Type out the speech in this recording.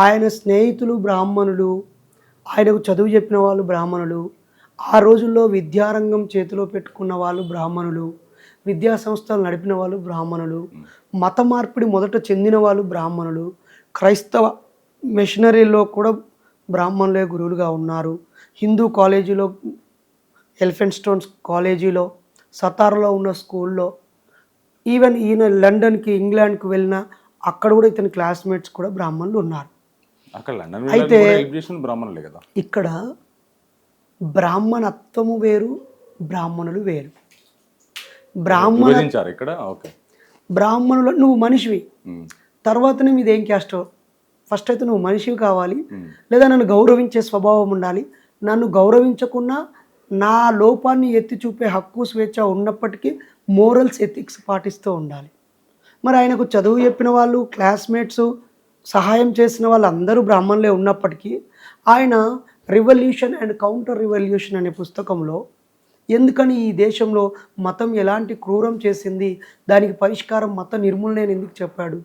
ఆయన స్నేహితులు బ్రాహ్మణులు ఆయనకు చదువు చెప్పిన వాళ్ళు బ్రాహ్మణులు ఆ రోజుల్లో విద్యారంగం చేతిలో పెట్టుకున్న వాళ్ళు బ్రాహ్మణులు విద్యా సంస్థలు నడిపిన వాళ్ళు బ్రాహ్మణులు మత మార్పిడి మొదట చెందిన వాళ్ళు బ్రాహ్మణులు క్రైస్తవ మిషనరీలో కూడా బ్రాహ్మణులే గురువులుగా ఉన్నారు. హిందూ కాలేజీలో ఎలిఫెంట్ స్టోన్స్ కాలేజీలో సతార్లో ఉన్న స్కూల్లో ఈవెన్ ఈయన లండన్కి ఇంగ్లాండ్కి వెళ్ళిన అక్కడ కూడా ఇతని క్లాస్మేట్స్ కూడా బ్రాహ్మణులు ఉన్నారు. అక్కడ లండన్ అయితే- బ్రాహ్మణులే కదా. ఇక్కడ బ్రాహ్మణత్వము వేరు బ్రాహ్మణులు వేరు. బ్రాహ్మణ ఇక్కడ? ఓకే. బ్రాహ్మణులు నువ్వు మనిషివి. ఉమ్. తర్వాతనే మీదేం క్యాస్టో? ఫస్ట్ అయితే నువ్వు మనిషివి కావాలి. లేదా నన్ను గౌరవించే స్వభావం ఉండాలి. నన్ను గౌరవించకున్నా నా లోపాన్ని ఎత్తి చూపే హక్కు స్వేచ్ఛ ఉన్నప్పటికీ మోరల్స్ ఎథిక్స్ పాటిస్తూ ఉండాలి. మరి ఆయనకు చదువు చెప్పిన వాళ్ళు క్లాస్మేట్స్ సహాయం చేసిన వాళ్ళందరూ బ్రాహ్మణులే ఉన్నప్పటికీ ఆయన రివల్యూషన్ అండ్ కౌంటర్ రివల్యూషన్ అనే పుస్తకంలో ఎందుకని ఈ దేశంలో మతం ఎలాంటి క్రూరం చేసింది దానికి పరిష్కారం మత నిర్మూలన ఎందుకు చెప్పాడు?